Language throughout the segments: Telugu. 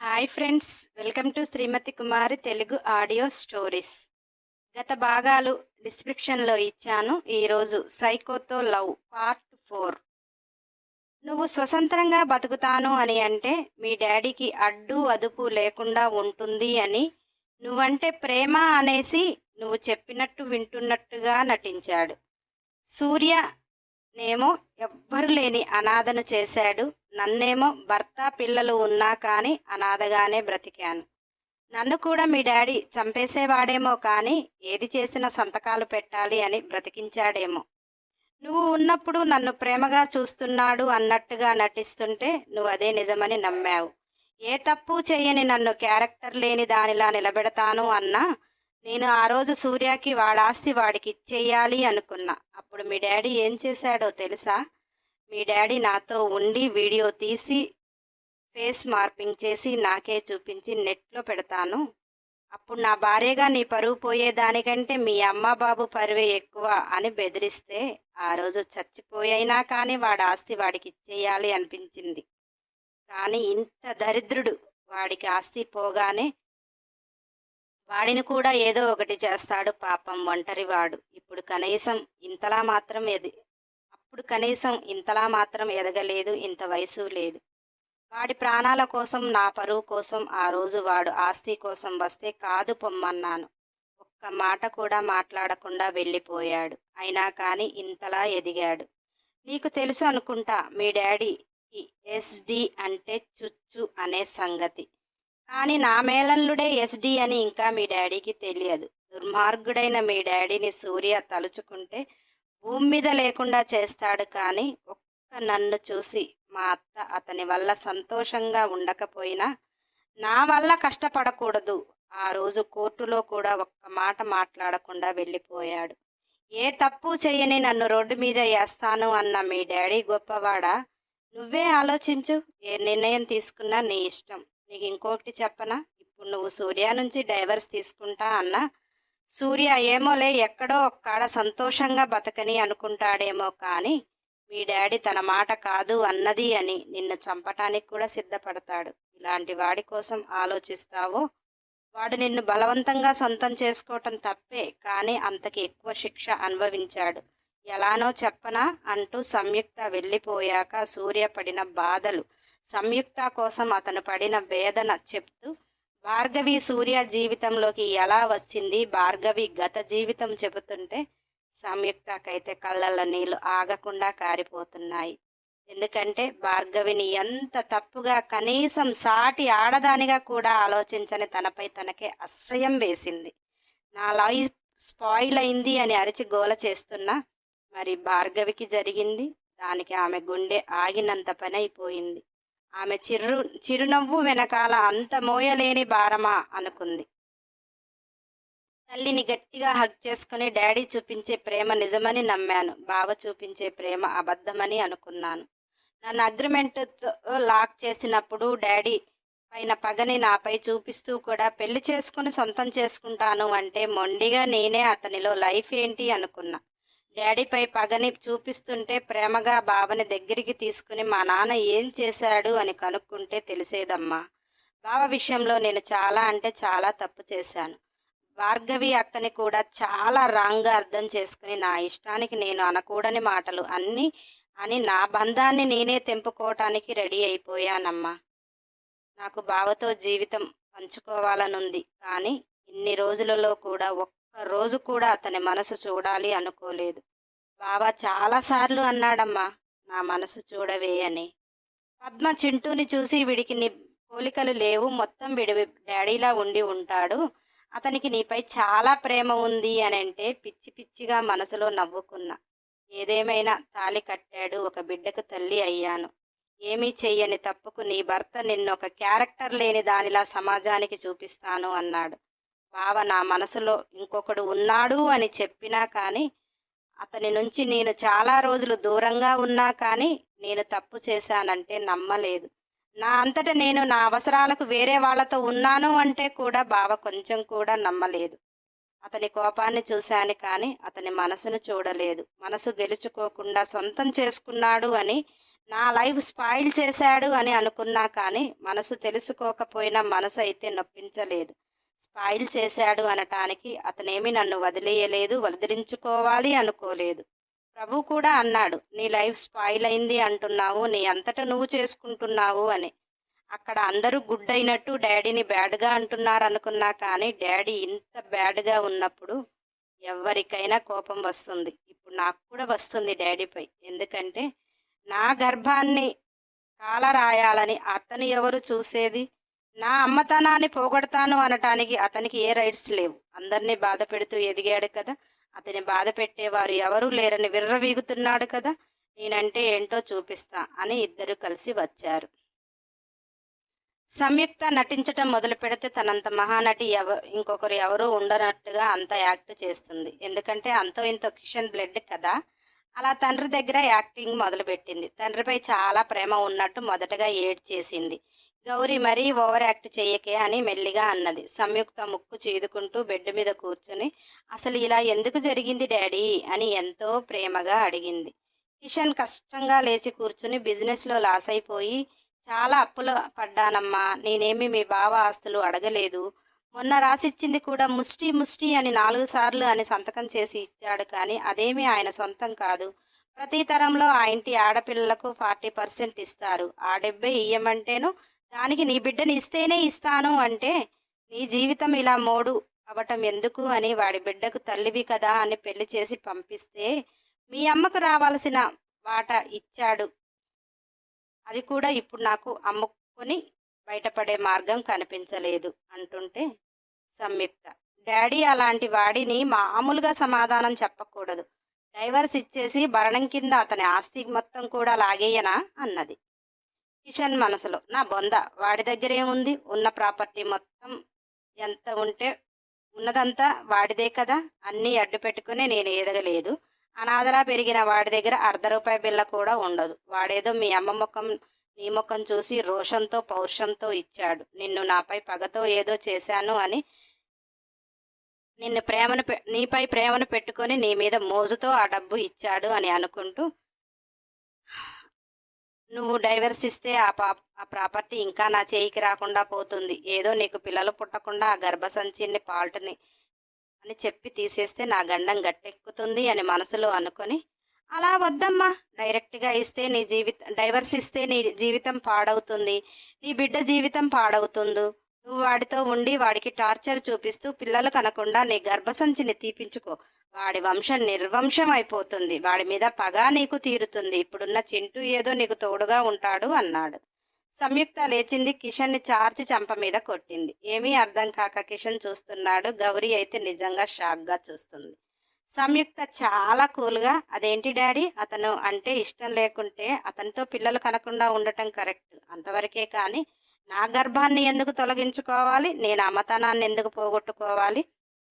Hi friends welcome to Srimathi Kumari Telugu audio stories. గత భాగాలు డిస్క్రిప్షన్లో ఇచ్చాను. ఈరోజు సైకోతో లవ్ పార్ట్ ఫోర్. నువ్వు స్వతంత్రంగా బతుకుతాను అని అంటే మీ డాడీకి అడ్డు అదుపు లేకుండా ఉంటుంది అని నువ్వంటే ప్రేమ అనేసి నువ్వు చెప్పినట్టు వింటున్నట్టుగా నటించాడు. సూర్య నేమో ఎవ్వరు లేని అనాథను చేశాడు. నన్నేమో భర్త పిల్లలు ఉన్నా కానీ అనాథగానే బ్రతికాను. నన్ను కూడా మీ డాడీ చంపేసేవాడేమో కానీ ఏది చేసినా సంతకాలు పెట్టాలి అని బ్రతికించాడేమో. నువ్వు ఉన్నప్పుడు నన్ను ప్రేమగా చూస్తున్నాడు అన్నట్టుగా నటిస్తుంటే నువ్వు అదే నిజమని నమ్మావు. ఏ తప్పు చేయని నన్ను క్యారెక్టర్ లేని దానిలా నిలబెడతాను అన్నా నేను ఆ రోజు సూర్యకి వాడాస్తి వాడికి ఇచ్చేయాలి అనుకున్నా. అప్పుడు మీ డాడీ ఏం చేశాడో తెలుసా? మీ డాడీ నాతో ఉండి వీడియో తీసి ఫేస్ మార్పింగ్ చేసి నాకే చూపించి నెట్లో పెడతాను. అప్పుడు నా భార్యగా నీ పరువు పోయేదానికంటే మీ అమ్మ బాబు పరువే ఎక్కువ అని బెదిరిస్తే ఆ రోజు చచ్చిపోయైనా కానీ వాడి ఆస్తి వాడికి ఇచ్చేయాలి అనిపించింది. కానీ ఇంత దరిద్రుడు వాడికి ఆస్తి పోగానే వాడిని కూడా ఏదో ఒకటి చేస్తాడు పాపం ఒంటరివాడు ఇప్పుడు కనీసం ఇంతలా మాత్రం ఎది అప్పుడు కనీసం ఇంతలా మాత్రం ఎదగలేదు ఇంత వయసు లేదు. వాడి ప్రాణాల కోసం నా పరువు కోసం ఆ రోజు వాడు ఆస్తి కోసం వస్తే కాదు పొమ్మన్నాను. ఒక్క మాట కూడా మాట్లాడకుండా వెళ్ళిపోయాడు. అయినా కానీ ఇంతలా ఎదిగాడు. నీకు తెలుసు అనుకుంటా మీ డాడీ ఎస్డి అంటే చుచ్చు అనే సంగతి. కానీ నా మేళల్లుడే ఎస్డి అని ఇంకా మీ డాడీకి తెలియదు. దుర్మార్గుడైన మీ డాడీని సూర్య తలుచుకుంటే భూమి మీద లేకుండా చేస్తాడు కానీ ఒక్క నన్ను చూసి మా అత్త అతని వల్ల సంతోషంగా ఉండకపోయినా నా వల్ల కష్టపడకూడదు. ఆ రోజు కోర్టులో కూడా ఒక్క మాట మాట్లాడకుండా వెళ్ళిపోయాడు. ఏ తప్పు చేయని నన్ను రోడ్డు మీద వేస్తాను అన్న మీ డాడీ గొప్పవాడా? నువ్వే ఆలోచించు. ఏ నిర్ణయం తీసుకున్నా నీ ఇష్టం. నీకు ఇంకొకటి చెప్పనా? ఇప్పుడు నువ్వు సూర్య నుంచి డైవర్స్ తీసుకుంటా అన్నా. సూర్య ఏమోలే ఎక్కడో ఒక్కడ సంతోషంగా బతకని అనుకుంటాడేమో కానీ మీ డాడీ తన మాట కాదు అన్నది అని నిన్ను చంపటానికి కూడా సిద్ధపడతాడు. ఇలాంటి వాడి కోసం ఆలోచిస్తావో? వాడు నిన్ను బలవంతంగా సొంతం చేసుకోవటం తప్పే కానీ అంతకి ఎక్కువ శిక్ష అనుభవించాడు. ఎలానో చెప్పనా? అంటూ సంయుక్త వెళ్ళిపోయాక సూర్య పడిన బాధలు సంయుక్త కోసం అతను పడిన వేదన చెప్తూ భార్గవి సూర్య జీవితంలోకి ఎలా వచ్చింది? భార్గవి గత జీవితం చెబుతుంటే సంయుక్తకైతే కళ్ళల్లో నీళ్ళు ఆగకుండా కారిపోతున్నాయి. ఎందుకంటే భార్గవిని ఎంత తప్పుగా కనీసం సాటి ఆడదానిగా కూడా ఆలోచించని తనపై తనకే అసహ్యం వేసింది. నా లైఫ్ స్పాయిల్ అయింది అని అరిచి గోల చేస్తున్నా. మరి భార్గవికి జరిగింది. దానికి ఆమె గుండె ఆగినంత పని అయిపోయింది. ఆమె చిరు చిరునవ్వు వెనకాల అంత మోయలేని భారమా అనుకుంది. తల్లిని గట్టిగా హగ్ చేసుకుని డాడీ చూపించే ప్రేమ నిజమని నమ్మాను. బావ చూపించే ప్రేమ అబద్ధమని అనుకున్నాను. నన్ను అగ్రిమెంట్తో లాక్ చేసినప్పుడు డాడీ పైన పగని నాపై చూపిస్తూ కూడా పెళ్ళి చేసుకుని సొంతం చేసుకుంటాను అంటే మొండిగా నేనే అతనిలో లైఫ్ ఏంటి అనుకున్నా. డాడీపై పగని చూపిస్తుంటే ప్రేమగా బావని దగ్గరికి తీసుకుని మా నాన్న ఏం చేశాడు అని కనుక్కుంటే తెలిసేదమ్మా. బావ విషయంలో నేను చాలా అంటే చాలా తప్పు చేశాను. భార్గవి అక్కని కూడా చాలా రాంగ్గా అర్థం చేసుకుని నా ఇష్టానికి నేను అనకూడని మాటలు అన్నీ అని నా బంధాన్ని నేనే తెంపుకోవటానికి రెడీ అయిపోయానమ్మా. నాకు బావతో జీవితం పంచుకోవాలనుంది కానీ ఇన్ని రోజులలో కూడా ఒక్క రోజు కూడా అతని మనసు చూడాలి అనుకోలేదు. బావా చాలాసార్లు అన్నాడమ్మా నా మనసు చూడవే అని. పద్మ చింటూని చూసి వీడికి నీ పోలికలు లేవు మొత్తం వీడి డాడీలా ఉండి ఉంటాడు. అతనికి నీపై చాలా ప్రేమ ఉంది అని అంటే పిచ్చి పిచ్చిగా మనసులో నవ్వుకున్నా. ఏదేమైనా తాలి కట్టాడు ఒక బిడ్డకు తల్లి అయ్యాను. ఏమీ చెయ్యని తప్పుకు నీ భర్త నిన్ను ఒక క్యారెక్టర్ లేని దానిలా సమాజానికి చూపిస్తాను అన్నాడు. బావ నా మనసులో ఇంకొకడు ఉన్నాడు అని చెప్పినా కానీ అతని నుంచి నేను చాలా రోజులు దూరంగా ఉన్నా కానీ నేను తప్పు చేశానంటే నమ్మలేదు. నా అంతట నేను నా అవసరాలకు వేరే వాళ్ళతో ఉన్నాను అంటే కూడా బావ కొంచెం కూడా నమ్మలేదు. అతని కోపాన్ని చూశాను కానీ అతని మనసును చూడలేదు. మనసు గెలుచుకోకుండా సొంతం చేసుకున్నాడు అని నా లైఫ్ స్పాయిల్ చేశాడు అని అనుకున్నా కానీ మనసు తెలుసుకోకపోయినా మనసు అయితే నొప్పించలేదు. స్పాయిల్ చేశాడు అనటానికి అతనేమి నన్ను వదిలేయలేదు వదిలించుకోవాలి అనుకోలేదు. ప్రభు కూడా అన్నాడు నీ లైఫ్ స్పాయిల్ అయింది అంటున్నావు నీ అంతట నువ్వు చేసుకుంటున్నావు అని. అక్కడ అందరూ గుడ్ అయినట్టు డాడీని బ్యాడ్గా అంటున్నారు అనుకున్నా కానీ డాడీ ఇంత బ్యాడ్గా ఉన్నప్పుడు ఎవరికైనా కోపం వస్తుంది. ఇప్పుడు నాకు కూడా వస్తుంది డాడీపై ఎందుకంటే నా గర్భాన్ని కాలరాయాలని అతను ఎవరు చూసేది? నా అమ్మతనాన్ని పోగొడతాను అనటానికి అతనికి ఏ రైట్స్ లేవు. అందరినీ బాధ పెడుతూ ఎదిగాడు కదా. అతని బాధ పెట్టేవారు ఎవరూ లేరని విర్రవీగుతున్నాడు కదా. నేనంటే ఏంటో చూపిస్తా అని ఇద్దరు కలిసి వచ్చారు. సంయుక్త నటించటం మొదలు పెడితే తనంత మహానటి ఎవ ఇంకొకరు ఎవరూ ఉండనట్టుగా అంత యాక్ట్ చేస్తుంది. ఎందుకంటే అంతో ఇంతో కిషన్ బ్లడ్ కదా. అలా తండ్రి దగ్గర యాక్టింగ్ మొదలుపెట్టింది. తండ్రిపై చాలా ప్రేమ ఉన్నట్టు మొదటగా ఏడ్ చేసింది గౌరీ మరీ ఓవర్ యాక్ట్ చెయ్యకే అని మెల్లిగా అన్నది. సంయుక్త ముక్కు చీదుకుంటూ బెడ్ మీద కూర్చుని అసలు ఇలా ఎందుకు జరిగింది డాడీ? అని ఎంతో ప్రేమగా అడిగింది. కిషన్ కష్టంగా లేచి కూర్చుని బిజినెస్లో లాస్ అయిపోయి చాలా అప్పులు పడ్డానమ్మా నేనేమి మీ బావ ఆస్తులు అడగలేదు. మొన్న రాసిచ్చింది కూడా ముష్టి ముష్టి అని నాలుగు సార్లు అని సంతకం చేసి ఇచ్చాడు కానీ అదేమీ ఆయన సొంతం కాదు. ప్రతి తరంలో ఆ ఇంటి ఆడపిల్లలకు ఫార్టీ పర్సెంట్ ఇస్తారు. ఆ డెబ్బై ఇయ్యమంటేను దానికి నీ బిడ్డని ఇస్తేనే ఇస్తాను అంటే నీ జీవితం ఇలా మోడు అవటం ఎందుకు అని వాడి బిడ్డకు తల్లివి కదా అని పెళ్ళి చేసి పంపిస్తే మీ అమ్మకు రావాల్సిన వాట ఇచ్చాడు. అది కూడా ఇప్పుడు నాకు అమ్ముకొని బయటపడే మార్గం కనిపించలేదు అంటుంటే సంయుక్త. డాడీ అలాంటి వాడిని మామూలుగా సమాధానం చెప్పకూడదు. డైవర్స్ ఇచ్చేసి భరణం కింద అతని ఆస్తి మొత్తం కూడా లాగేయనా? అన్నది. కిషన్ మనసులో. నా బొంద. వాడి దగ్గర ఏముంది? ఉన్న ప్రాపర్టీ మొత్తం ఎంత ఉంటే ఉన్నదంతా వాడిదే కదా? అన్నీ అడ్డు పెట్టుకుని నేను ఎదగలేదు. అనాథలా పెరిగిన వాడి దగ్గర అర్ధ రూపాయి బిల్ల కూడా ఉండదు. వాడేదో మీ అమ్మ ముఖం నీ ముఖం చూసి రోషంతో పౌరుషంతో ఇచ్చాడు. నిన్ను నాపై పగతో ఏదో చేశాను అని నిన్ను ప్రేమను పె- నీపై ప్రేమను పెట్టుకొని నీ మీద మోజుతో ఆ డబ్బు ఇచ్చాడు అని అనుకుంటూ నువ్వు డైవర్స్ ఇస్తే ఆ పా ఆ ప్రాపర్టీ ఇంకా నా చేయికి రాకుండా పోతుంది. ఏదో నీకు పిల్లలు పుట్టకుండా ఆ గర్భసంచిని పాల్ట్ని అని చెప్పి తీసేస్తే నా గండం గట్టెక్కుతుంది అని మనసులో అనుకొని అలా వద్దమ్మా డైరెక్ట్గా ఇస్తే నీ జీవితం డైవర్స్ ఇస్తే నీ జీవితం పాడవుతుంది. నీ బిడ్డ జీవితం పాడవుతుంది నువ్వు వాడితో ఉండి వాడికి టార్చర్ చూపిస్తూ పిల్లలు కనకుండా నీ గర్భసంచిని తీపించుకో. వాడి వంశం నిర్వంశం అయిపోతుంది. వాడి మీద పగ నీకు తీరుతుంది. ఇప్పుడున్న చింటూ ఏదో నీకు తోడుగా ఉంటాడు అన్నాడు. సంయుక్త లేచింది కిషన్ని చార్చి చంప మీద కొట్టింది. ఏమీ అర్థం కాక కిషన్ చూస్తున్నాడు. గౌరీ అయితే నిజంగా షాక్గా చూస్తుంది. సంయుక్త చాలా కూల్గా అదేంటి డాడీ? అతను అంటే ఇష్టం లేకుంటే అతనితో పిల్లలు కనకుండా ఉండటం కరెక్ట్. అంతవరకే కానీ నా గర్భాన్ని ఎందుకు తొలగించుకోవాలి? నేను అమ్మతనాన్ని ఎందుకు పోగొట్టుకోవాలి?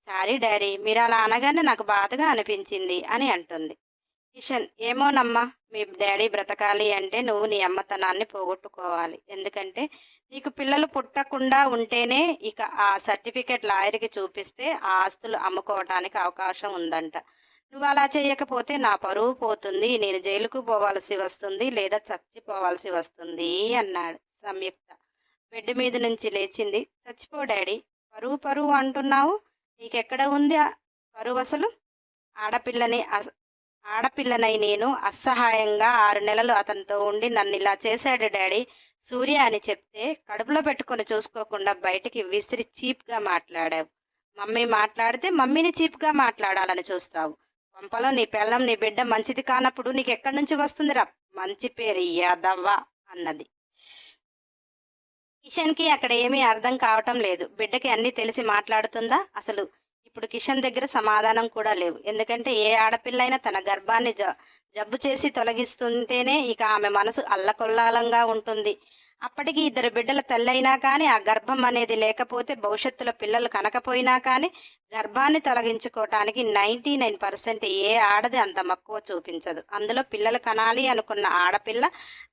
సారీ డాడీ మీరు అలా అనగానే నాకు బాధగా అనిపించింది అని అంటుంది. కిషన్ ఏమోనమ్మా మీ డాడీ బ్రతకాలి అంటే నువ్వు నీ అమ్మతనాన్ని పోగొట్టుకోవాలి. ఎందుకంటే నీకు పిల్లలు పుట్టకుండా ఉంటేనే ఇక ఆ సర్టిఫికేట్ లాయర్కి చూపిస్తే ఆ ఆస్తులు అమ్ముకోవడానికి అవకాశం ఉందంట. నువ్వు అలా చేయకపోతే నా పరువు పోతుంది నేను జైలుకు పోవాల్సి వస్తుంది లేదా చచ్చిపోవాల్సి వస్తుంది అన్నాడు సంయుక్త. బెడ్ మీద నుంచి లేచింది. చచ్చిపో డాడీ. పరువు పరువు అంటున్నావు. నీకెక్కడ ఉంది పరువు అసలు? ఆడపిల్లని అస- ఆడపిల్లనై నేను అసహాయంగా ఆరు నెలలు అతనితో ఉండి నన్ను ఇలా చేశాడు డాడీ. సూర్య అని చెప్తే కడుపులో పెట్టుకొని చూసుకోకుండా బయటికి విసిరి చీప్గా మాట్లాడావు. మమ్మీ మాట్లాడితే మమ్మీని చీప్గా మాట్లాడాలని చూస్తావు. పంపలో నీ పిల్లం నీ బిడ్డ మంచిది కానప్పుడు నీకు ఎక్కడి నుంచి వస్తుందిరా? మంచి పేరు యాదవ్వ అన్నది. కిషన్కి అక్కడ ఏమీ అర్థం కావటం లేదు. బిడ్డకి అన్నీ తెలిసి మాట్లాడుతుందా? అసలు ఇప్పుడు కిషన్ దగ్గర సమాధానం కూడా లేవు. ఎందుకంటే ఏ ఆడపిల్లైనా తన గర్భాన్ని జ జబ్బు చేసి తొలగిస్తుంటేనే ఇక ఆమె మనసు అల్లకొల్లాలంగా ఉంటుంది. అప్పటికి ఇద్దరు బిడ్డల తల్లైనా కానీ ఆ గర్భం అనేది లేకపోతే భవిష్యత్తులో పిల్లలు కనకపోయినా కానీ గర్భాన్ని తొలగించుకోవటానికి నైంటీ నైన్ పర్సెంట్ ఏ ఆడది అంత మక్కువ చూపించదు. అందులో పిల్లలు కనాలి అనుకున్న ఆడపిల్ల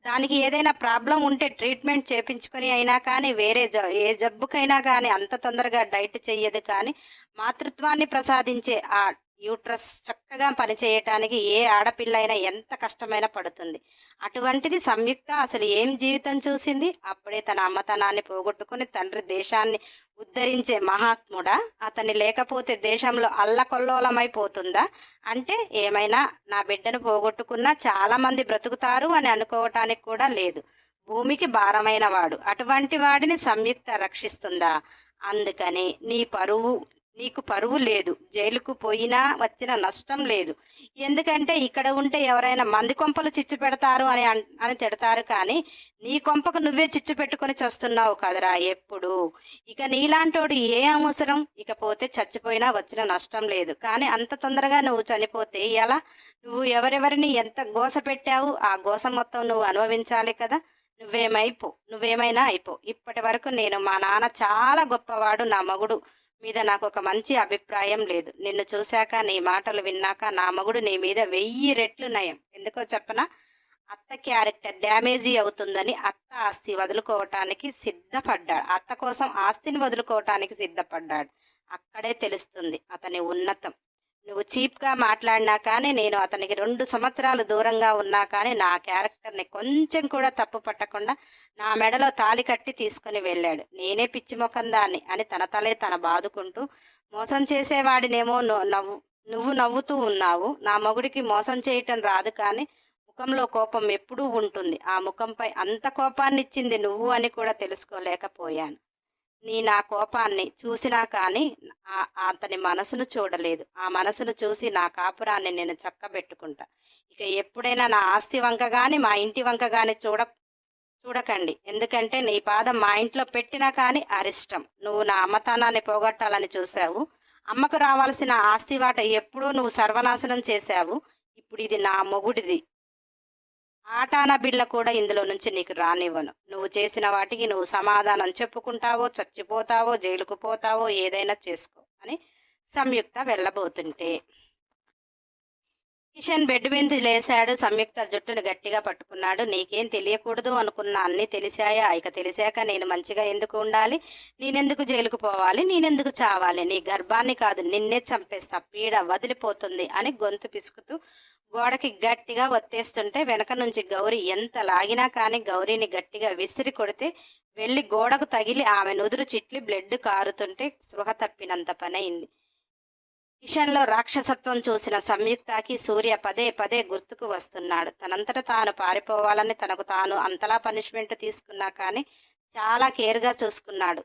దానికి ఏదైనా ప్రాబ్లం ఉంటే ట్రీట్మెంట్ చేపించుకొని అయినా కానీ వేరే జ ఏ జబ్బుకైనా కానీ అంత తొందరగా డైట్ చెయ్యదు కానీ మాతృత్వాన్ని ప్రసాదించే ఆ యూట్రస్ చక్కగా పనిచేయటానికి ఏ ఆడపిల్ల అయినా ఎంత కష్టమైనా పడుతుంది. అటువంటిది సంయుక్త అసలు ఏం జీవితం చూసింది? అప్పుడే తన అమ్మతనాన్ని పోగొట్టుకుని తండ్రి దేశాన్ని ఉద్ధరించే మహాత్ముడా? అతని లేకపోతే దేశంలో అల్లకొల్లోలమైపోతుందా? అంటే ఏమైనా నా బిడ్డను పోగొట్టుకున్నా చాలామంది బ్రతుకుతారు అని అనుకోవటానికి కూడా లేదు. భూమికి భారమైన వాడు అటువంటి వాడిని సంయుక్త రక్షిస్తుందా? అందుకని నీ పరువు నీకు పరువు లేదు. జైలుకు పోయినా వచ్చిన నష్టం లేదు. ఎందుకంటే ఇక్కడ ఉంటే ఎవరైనా మంది కొంపలు చిచ్చు పెడతారు అని అన్- అని తిడతారు కానీ నీ కొంపకు నువ్వే చిచ్చు పెట్టుకొని చస్తున్నావు కదరా ఎప్పుడు. ఇక నీలాంటోడు ఏ అవసరం? ఇకపోతే చచ్చిపోయినా వచ్చిన నష్టం లేదు. కానీ అంత తొందరగా నువ్వు చనిపోతే ఎలా? నువ్వు ఎవరెవరిని ఎంత గోస పెట్టావు? ఆ గోస మొత్తం నువ్వు అనుభవించాలి కదా. నువ్వేమైపో నువ్వేమైనా అయిపో. ఇప్పటి వరకు నేను మా నాన్న చాలా గొప్పవాడు నా మగుడు. మీద నాకు ఒక మంచి అభిప్రాయం లేదు. నిన్ను చూశాక నీ మాటలు విన్నాక నా మగుడు నీ మీద వెయ్యి రెట్లు నయం. ఎందుకో చెప్పనా? అత్త క్యారెక్టర్ డ్యామేజీ అవుతుందని అత్త ఆస్తి వదులుకోవటానికి సిద్ధపడ్డాడు. అత్త కోసం ఆస్తిని వదులుకోవటానికి సిద్ధపడ్డాడు. అక్కడే తెలుస్తుంది అతని ఉన్నతం. నువ్వు చీప్గా మాట్లాడినా కానీ నేను అతనికి రెండు సంవత్సరాలు దూరంగా ఉన్నా కానీ నా క్యారెక్టర్ని కొంచెం కూడా తప్పు పట్టకుండా నా మెడలో తాలి కట్టి తీసుకుని వెళ్ళాడు. నేనే పిచ్చి ముఖం దాన్ని అని తన తలే తన బాదుకుంటూ మోసం చేసేవాడినేమో నవ్వు నువ్వు నవ్వుతూ ఉన్నావు. నా మొగుడికి మోసం చేయటం రాదు కానీ ముఖంలో కోపం ఎప్పుడూ ఉంటుంది. ఆ ముఖంపై అంత కోపాన్ని ఇచ్చింది నువ్వు అని కూడా తెలుసుకోలేకపోయాను. నీ నా కోపాన్ని చూసినా కానీ అతని మనసును చూడలేదు. ఆ మనసును చూసి నా కాపురాన్ని నేను చక్కబెట్టుకుంటా. ఇక ఎప్పుడైనా నా ఆస్తి వంక కానీ మా ఇంటి వంక కానీ చూడ చూడకండి. ఎందుకంటే నీ పాదం మా ఇంట్లో పెట్టినా కానీ అరిష్టం. నువ్వు నా అమ్మతానాన్ని పోగొట్టాలని చూశావు. అమ్మకు రావాల్సిన ఆస్తి వాట ఎప్పుడూ నువ్వు సర్వనాశనం చేశావు. ఇప్పుడు ఇది నా మొగుడిది. ఆటాన బిళ్ళ కూడా ఇందులో నుంచి నీకు రానివ్వను. నువ్వు చేసిన వాటికి నువ్వు సమాధానం చెప్పుకుంటావో చచ్చిపోతావో జైలుకు పోతావో ఏదైనా చేసుకో అని సంయుక్త వెళ్ళబోతుంటే. కిషన్ బెడ్ మీద లేశాడు. సంయుక్త జుట్టును గట్టిగా పట్టుకున్నాడు. నీకేం తెలియకూడదు అనుకున్న అన్నీ తెలిసాయా? ఇక తెలిసాక నేను మంచిగా ఎందుకు ఉండాలి? నేనెందుకు జైలుకు పోవాలి? నేనెందుకు చావాలి? నీ గర్భాన్ని కాదు నిన్నే చంపేస్తా. పీడ వదిలిపోతుంది అని గొంతు పిసుకుతూ గోడకి గట్టిగా ఒత్తేస్తుంటే వెనక నుంచి గౌరీ ఎంత లాగినా కానీ గౌరీని గట్టిగా విసిరి కొడితే వెళ్ళి గోడకు తగిలి ఆమె నుదురు చిట్లి బ్లడ్ కారుతుంటే స్పృహ తప్పినంత పనైంది. కిషన్లో రాక్షసత్వం చూసిన సంయుక్తకి సూర్య పదే పదే గుర్తుకు వస్తున్నాడు. తనంతట తాను పారిపోవాలని తనకు తాను అంతలా పనిష్మెంట్ తీసుకున్నా కానీ చాలా కేర్గా చూసుకున్నాడు.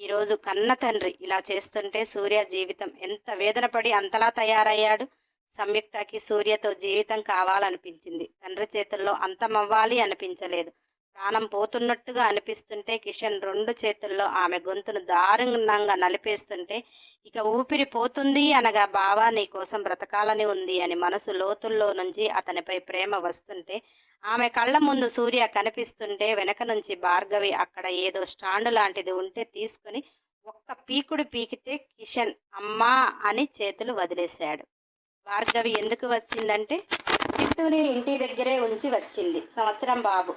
ఈరోజు కన్న తండ్రి ఇలా చేస్తుంటే సూర్య జీవితం ఎంత వేదనపడి అంతలా తయారయ్యాడు? సంయుక్తకి సూర్యతో జీవితం కావాలనిపించింది. తండ్రి చేతుల్లో అంతమవ్వాలి అనిపించలేదు. ప్రాణం పోతున్నట్టుగా అనిపిస్తుంటే కిషన్ రెండు చేతుల్లో ఆమె గొంతును దారుణంగా నలిపేస్తుంటే ఇక ఊపిరి పోతుంది అనగా బావా నీ కోసం బ్రతకాలని ఉంది అని మనసు లోతుల్లో నుంచి అతనిపై ప్రేమ వస్తుంటే ఆమె కళ్ళ ముందు సూర్య కనిపిస్తుంటే వెనక నుంచి భార్గవి అక్కడ ఏదో స్టాండు లాంటిది ఉంటే తీసుకుని ఒక్క పీకుడు పీకితే కిషన్ అమ్మా అని చేతులు వదిలేశాడు. భార్గవి ఎందుకు వచ్చిందంటే చిట్టుని ఇంటి దగ్గరే ఉంచి వచ్చింది సంవత్సరం బాబు.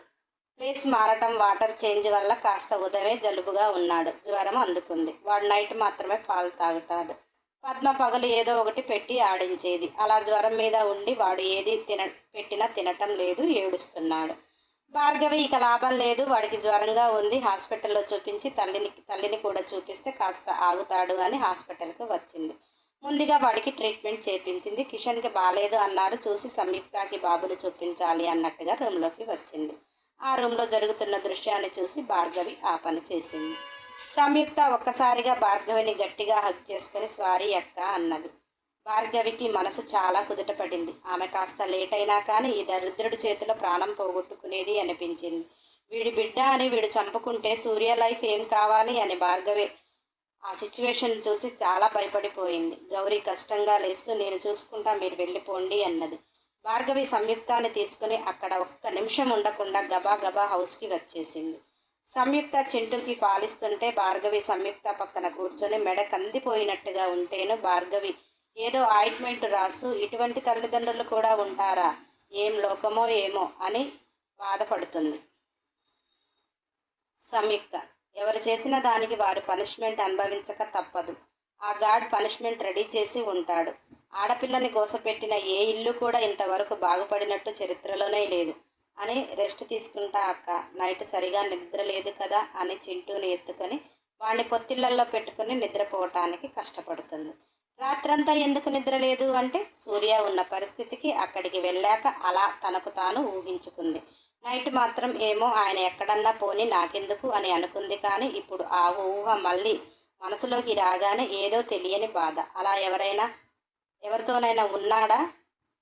ప్లేస్ మారటం వాటర్ చేంజ్ వల్ల కాస్త ఉదయమే జలుబుగా ఉన్నాడు. జ్వరం అందుకుంది. వాడు నైట్ మాత్రమే పాలు తాగుతాడు. పద్మ పగలు ఏదో ఒకటి పెట్టి ఆడించేది. అలా జ్వరం మీద ఉండి వాడు ఏది తిన పెట్టినా తినటం లేదు ఏడుస్తున్నాడు. భార్గవి ఇక లాభం లేదు. వాడికి జ్వరంగా ఉంది. హాస్పిటల్లో చూపించి తల్లిని తల్లిని కూడా చూపిస్తే కాస్త ఆగుతాడు అని హాస్పిటల్కి వచ్చింది. ముందుగా వాడికి ట్రీట్మెంట్ చేపించింది. కిషన్కి బాగాలేదు అన్నారు. చూసి సంయుక్తకి బాబులు చూపించాలి అన్నట్టుగా రూమ్లోకి వచ్చింది. ఆ రూమ్లో జరుగుతున్న దృశ్యాన్ని చూసి భార్గవి ఆ పని చేసింది. సంయుక్త ఒక్కసారిగా భార్గవిని గట్టిగా హక్ చేసుకుని స్వారీ అక్క అన్నది. భార్గవికి మనసు చాలా కుదుటపడింది. ఆమె కాస్త లేట్ అయినా కానీ ఈ దరిద్రుడి చేతిలో ప్రాణం పోగొట్టుకునేది అనిపించింది. వీడి బిడ్డ అని వీడు చంపుకుంటే సూర్య లైఫ్ ఏం కావాలి అని భార్గవి ఆ సిచ్యువేషన్ చూసి చాలా భయపడిపోయింది. గౌరీ కష్టంగా లేస్తూ నేను చూసుకుంటా మీరు వెళ్ళిపోండి అన్నది. భార్గవి సంయుక్తాన్ని తీసుకుని అక్కడ ఒక్క నిమిషం ఉండకుండా గబా గబా హౌస్కి వచ్చేసింది. సంయుక్త చింటూకి పాలిస్తుంటే భార్గవి సంయుక్త పక్కన కూర్చొని మెడ కందిపోయినట్టుగా ఉంటేను భార్గవి ఏదో ఆయింట్మెంట్ రాస్తూ ఇటువంటి తల్లిదండ్రులు కూడా ఉంటారా? ఏం లోకమో ఏమో అని బాధపడుతుంది. సంయుక్త ఎవరు చేసిన దానికి వారు పనిష్మెంట్ అనుభవించక తప్పదు. ఆ గాడ్ పనిష్మెంట్ రెడీ చేసి ఉంటాడు. ఆడపిల్లని గోసపెట్టిన ఏ ఇల్లు కూడా ఇంతవరకు బాగుపడినట్టు చరిత్రలోనే లేదు. అని రెస్ట్ తీసుకుంటా అక్క. నైట్ సరిగా నిద్ర లేదు కదా అని చింటూని ఎత్తుకొని వాడిని పొత్తిళ్ళలో పెట్టుకుని నిద్రపోవటానికి కష్టపడుతుంది. రాత్రంతా ఎందుకు నిద్ర లేదు అంటే సూర్య ఉన్న పరిస్థితికి అక్కడికి వెళ్ళాక అలా తనకు తాను ఊహించుకుంది. నైట్ మాత్రం ఏమో ఆయన ఎక్కడన్నా పోని నాకెందుకు అని అనుకుంది కానీ ఇప్పుడు ఆ ఊహ మళ్ళీ మనసులోకి రాగానే ఏదో తెలియని బాధ. అలా ఎవరైనా ఎవరితోనైనా ఉన్నాడా?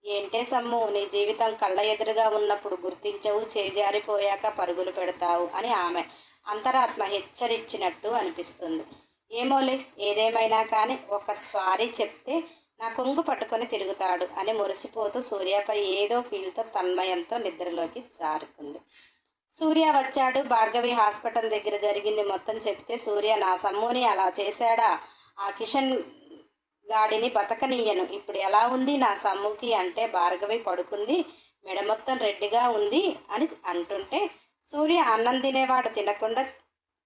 ఏంటే సమ్ము నీ జీవితం కళ్ళ ఎదురుగా ఉన్నప్పుడు గుర్తించవు చేజారిపోయాక పరుగులు పెడతావు అని ఆమె అంతరాత్మ హెచ్చరించినట్టు అనిపిస్తుంది. ఏమోలే ఏదేమైనా కానీ ఒకసారి చెప్తే నా కొంగు పట్టుకొని తిరుగుతాడు అని మురిసిపోతూ సూర్యపై ఏదో ఫీల్తో తన్మయంతో నిద్రలోకి జారుకుంది. సూర్య వచ్చాడు. భార్గవి హాస్పిటల్ దగ్గర జరిగింది మొత్తం చెప్తే సూర్య నా సమ్ముని అలా చేశాడా? ఆ కిషన్ గాడిని బతకనీయను. ఇప్పుడు ఎలా ఉంది నా సమ్ముకి? అంటే భార్గవి పడుకుంది. మెడ మొత్తం రెడ్డిగా ఉంది అని అంటుంటే సూర్య అన్నం తినేవాడు తినకుండా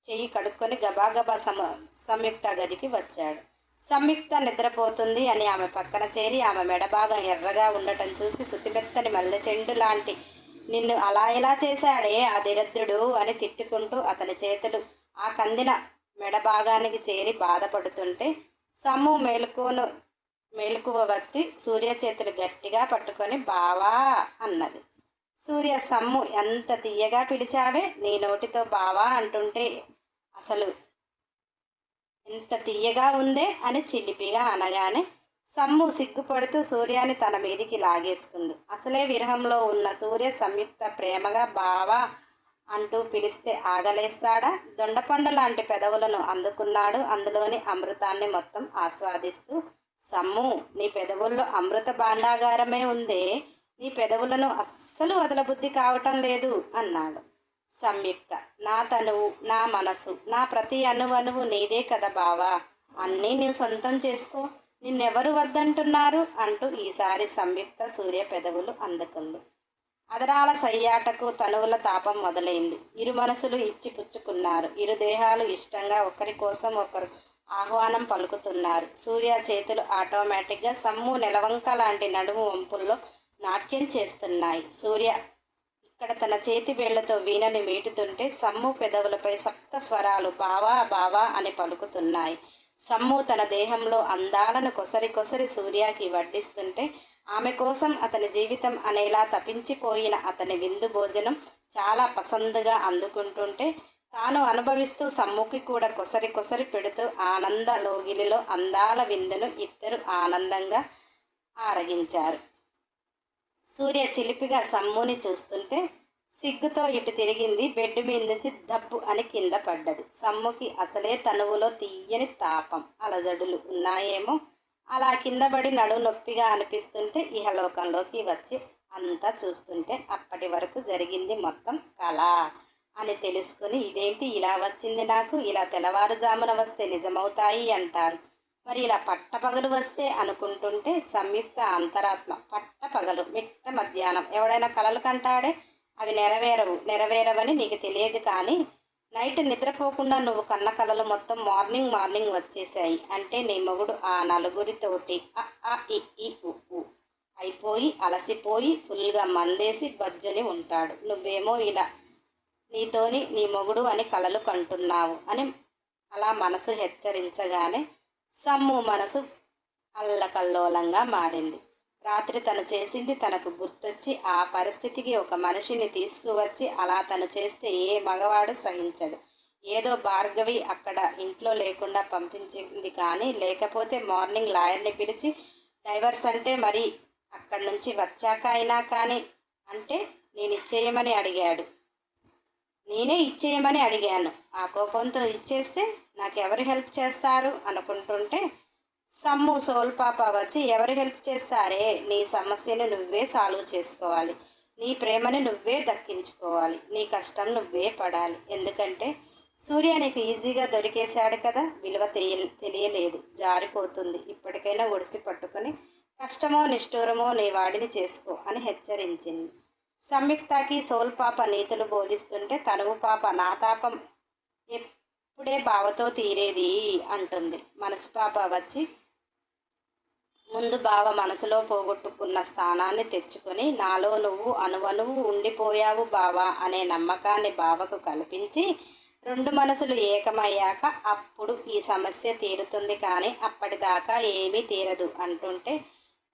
చెయ్యి కడుక్కొని గబాగబా సమ సంయుక్త గదికి వచ్చాడు. సంయుక్త నిద్రపోతుంది అని ఆమె పక్కన చేరి ఆమె మెడ భాగం ఎర్రగా ఉండటం చూసి సుతిమెత్తని మల్లె చెండు లాంటి నిన్ను అలా ఎలా చేశాడే ఆ దిరద్రుడు? అని తిట్టుకుంటూ అతని చేతులు ఆ కందిన మెడ భాగానికి చేరి బాధపడుతుంటే సమ్ము మేలుకోను మేలుకువ వచ్చి సూర్య చేతులు గట్టిగా పట్టుకొని బావా అన్నది. సూర్య సమ్ము ఎంత తీయగా పిలిచావే నీ నోటితో బావా అంటుంటే అసలు ఎంత తీయగా ఉందే అని చిలిపిగా అనగానే సమ్ము సిగ్గుపడుతూ సూర్యాన్ని తన మీదికి లాగేసుకుంది. అసలే విరహంలో ఉన్న సూర్య సంయుక్త ప్రేమగా బావా అంటూ పిలిస్తే ఆగలేస్తాడా? దొండపండు లాంటి పెదవులను అందుకున్నాడు. అందులోని అమృతాన్ని మొత్తం ఆస్వాదిస్తూ సమ్ము నీ పెదవుల్లో అమృత భాండాగారమే ఉందే నీ పెదవులను అస్సలు వదలబుద్ధి కావటం లేదు అన్నాడు. సంయుక్త. నా తనువు నా మనసు నా ప్రతి అణువణువు నీదే కదా బావా. అన్నీ నీవు సొంతం చేసుకో. నిన్నెవరు వద్దంటున్నారు? అంటూ ఈసారి సంయుక్త సూర్య పెదవులు అందుకుంది. అదరాల సయ్యాటకు తనువుల తాపం మొదలైంది. ఇరు మనసులు ఇచ్చి పుచ్చుకున్నారు. ఇరు దేహాలు ఇష్టంగా ఒకరి కోసం ఒకరు ఆహ్వానం పలుకుతున్నారు. సూర్య చేతులు ఆటోమేటిక్గా సమ్ము నెలవంక లాంటి నడుము వంపుల్లో నాట్యం చేస్తున్నాయి. సూర్య అక్కడ తన చేతి వేళ్ళతో వీణని మీటుతుంటే సమ్ము పెదవులపై సప్త స్వరాలు బావా బావా అని పలుకుతున్నాయి. సమ్ము తన దేహంలో అందాలను కొసరి కొసరి సూర్యాకి వడ్డిస్తుంటే ఆమె కోసం అతని జీవితం అనేలా తపించిపోయిన అతని విందు భోజనం చాలా పసందుగా అందుకుంటుంటే తాను అనుభవిస్తూ సమ్ముకి కూడా కొసరి కొసరి పెడుతూ ఆనంద లోగిలిలో అందాల విందును ఇద్దరు ఆనందంగా ఆరగించారు. సూర్య చిలిపిగా సమ్ముని చూస్తుంటే సిగ్గుతో ఇటు తిరిగింది బెడ్ మీద నుంచి దబ్బు అని కింద పడ్డది. సమ్ముకి అసలే తనువులో తీయని తాపం అలజడులు ఉన్నాయేమో. అలా కింద పడి నడు నొప్పిగా అనిపిస్తుంటే ఇహలోకంలోకి వచ్చి అంతా చూస్తుంటే అప్పటి వరకు జరిగింది మొత్తం కళ అని తెలుసుకుని ఇదేంటి ఇలా వచ్చింది నాకు? ఇలా తెల్లవారుజామున వస్తే నిజమవుతాయి అంటారు. మరి ఇలా పట్టపగలు వస్తే అనుకుంటుంటే సంయుక్త అంతరాత్మ పట్టపగలు మిట్ట మధ్యాహ్నం. ఎవడైనా కలలు కంటాడే అవి నెరవేరవు నెరవేరవని నీకు తెలియదు కానీ నైట్ నిద్రపోకుండా నువ్వు కన్న కలలు మొత్తం మార్నింగ్ మార్నింగ్ వచ్చేసాయి అంటే నీ మొగుడు ఆ నలుగురితోటి అ ఈ ఉ. అయిపోయి అలసిపోయి ఫుల్గా మందేసి బజ్జుని ఉంటాడు. నువ్వేమో ఇలా నీతోని నీ మొగుడు అని కలలు కంటున్నావు అని అలా మనసు హెచ్చరించగానే సమ్ము మనసు అల్లకల్లోలంగా మారింది. రాత్రి తను చేసింది తనకు గుర్తొచ్చి ఆ పరిస్థితికి ఒక మనిషిని తీసుకువచ్చి అలా తను చేస్తే ఏ మగవాడు సహించడు. ఏదో భార్గవి అక్కడ ఇంట్లో లేకుండా పంపించింది కానీ లేకపోతే మార్నింగ్ లాయర్ని పిలిచి డైవర్స్ అంటే మరి అక్కడి నుంచి వచ్చాక అయినా కానీ అంటే నేను ఇచ్చేయమని అడిగాడు. నేనే ఇచ్చేయమని అడిగాను. ఆ కోపంతో ఇచ్చేస్తే నాకు ఎవరు హెల్ప్ చేస్తారు? అనుకుంటుంటే సమ్ము సోల్పాప వచ్చి ఎవరు హెల్ప్ చేస్తారే? నీ సమస్యను నువ్వే సాల్వ్ చేసుకోవాలి. నీ ప్రేమని నువ్వే దక్కించుకోవాలి. నీ కష్టం నువ్వే పడాలి. ఎందుకంటే సూర్య నీకు ఈజీగా దొరికేశాడు కదా? విలువ తెలియ తెలియలేదు. జారిపోతుంది. ఇప్పటికైనా ఒడిసి పట్టుకొని కష్టమో నిష్ఠూరమో నీ వాడిని చేసుకో అని హెచ్చరించింది. సంయుక్తకి సోల్ పాప నీతులు బోధిస్తుంటే తనువు పాప నా తాపం ఎప్పుడే బావతో తీరేది అంటుంది. మనసు పాప వచ్చి ముందు బావ మనసులో పోగొట్టుకున్న స్థానాన్ని తెచ్చుకొని నాలో నువ్వు అనువనువు ఉండిపోయావు బావా అనే నమ్మకాన్ని బావకు కల్పించి రెండు మనసులు ఏకమయ్యాక అప్పుడు ఈ సమస్య తీరుతుంది కానీ అప్పటిదాకా ఏమీ తీరదు అంటుంటే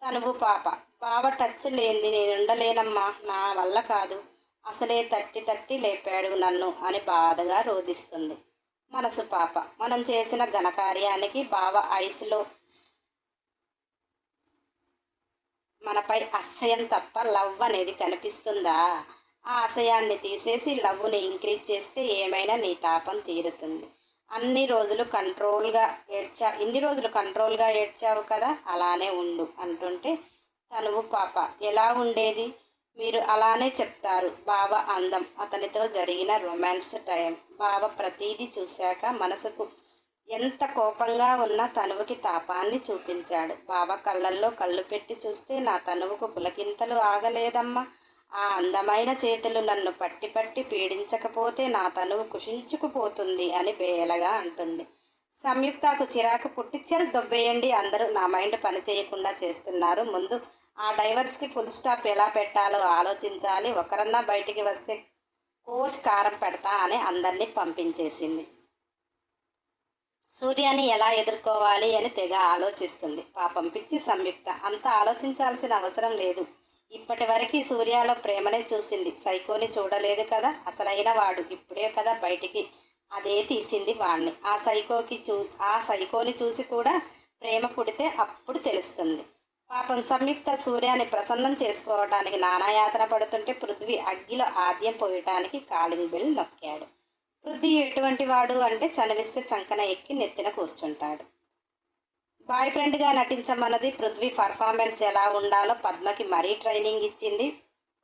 తనువు పాప బావ టచ్ లేనిది నేనుండలేనమ్మా నా వల్ల కాదు. అసలే తట్టి తట్టి లేపాడు నన్ను అని బాధగా రోధిస్తుంది. మనసు పాప. మనం చేసిన ఘనకార్యానికి బావ ఐస్లో మనపై అసహ్యం తప్ప లవ్ అనేది కనిపిస్తుందా? ఆ అసహ్యాన్ని తీసేసి లవ్ని ఇంక్రీజ్ చేస్తే ఏమైనా నీ తాపం తీరుతుంది. అన్ని రోజులు కంట్రోల్గా ఏడ్చా ఇన్ని రోజులు కంట్రోల్గా ఏడ్చావు కదా అలానే ఉండు అంటుంటే తనువు పాప. ఎలా ఉండేది? మీరు అలానే చెప్తారు. బావ అందం. అతనితో జరిగిన రొమాన్స్ టైం. బావ ప్రతీది చూశాక మనసుకు ఎంత కోపంగా ఉన్న తనువుకి తాపాన్ని చూపించాడు. బావ కళ్ళల్లో కళ్ళు పెట్టి చూస్తే నా తనువుకు పులకింతలు ఆగలేదమ్మా. ఆ అందమైన చేతులు నన్ను పట్టి పట్టి పీడించకపోతే నా తనువు కుషించుకుపోతుంది అని బేలగా అంటుంది. సంయుక్తకు చిరాకు పుట్టి చెల్ దొబ్బేయండి. అందరూ నా మైండ్ పని చేయకుండా చేస్తున్నారు. ముందు ఆ డైవర్స్కి ఫుల్ స్టాప్ ఎలా పెట్టాలో ఆలోచించాలి. ఒకరన్నా బయటికి వస్తే కోసి కారం పెడతా అని అందరినీ పంపించేసింది. సూర్యాని ఎలా ఎదుర్కోవాలి అని తెగ ఆలోచిస్తుంది. పాపం పిచ్చి సంయుక్త. అంత ఆలోచించాల్సిన అవసరం లేదు. ఇప్పటి వరకు సూర్యాలో ప్రేమనే చూసింది. సైకోని చూడలేదు కదా. అసలైన వాడు. ఇప్పుడే కదా బయటికి. అదే తీసింది వాణ్ణి. ఆ సైకోకి చూ ఆ సైకోని చూసి కూడా ప్రేమ పుడితే అప్పుడు తెలుస్తుంది. పాపం సంయుక్త సూర్యాన్ని ప్రసన్నం చేసుకోవడానికి నానాయాతన పడుతుంటే పృథ్వీ అగ్గిలో ఆద్యం పోయటానికి కాలింగ్ బెల్ నొక్కాడు. పృథ్వీ ఎటువంటి వాడు అంటే చనివిస్తే చంకన ఎక్కి నెత్తిన కూర్చుంటాడు. బాయ్ ఫ్రెండ్గా నటించమన్నది పృథ్వీ పర్ఫార్మెన్స్ ఎలా ఉండాలో పద్మకి మరీ ట్రైనింగ్ ఇచ్చింది.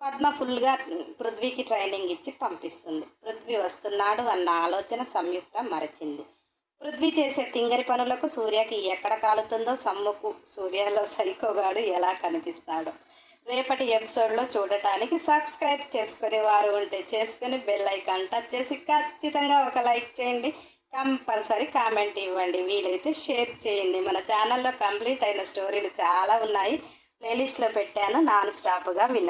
పద్మ ఫుల్గా పృథ్వీకి ట్రైనింగ్ ఇచ్చి పంపిస్తుంది. పృథ్వీ వస్తున్నాడు అన్న ఆలోచన సంయుక్త మరచింది. పృథ్వీ చేసే తింగరి పనులకు సూర్యకి ఎక్కడ కాలుతుందో సమ్ముకు సూర్యలో సైకోగాడు ఎలా కనిపిస్తాడో. రేపటి ఎపిసోడ్లో చూడటానికి సబ్స్క్రైబ్ చేసుకునే వారు ఉంటే చేసుకుని బెల్ ఐకాన్ టచ్ చేసి ఖచ్చితంగా ఒక లైక్ చేయండి. కంపల్సరీ కామెంట్ ఇవ్వండి. వీలైతే షేర్ చేయండి. మన ఛానల్లో కంప్లీట్ అయిన స్టోరీలు చాలా ఉన్నాయి. ప్లేలిస్ట్లో పెట్టాను. నాన్ స్టాప్గా వినండి.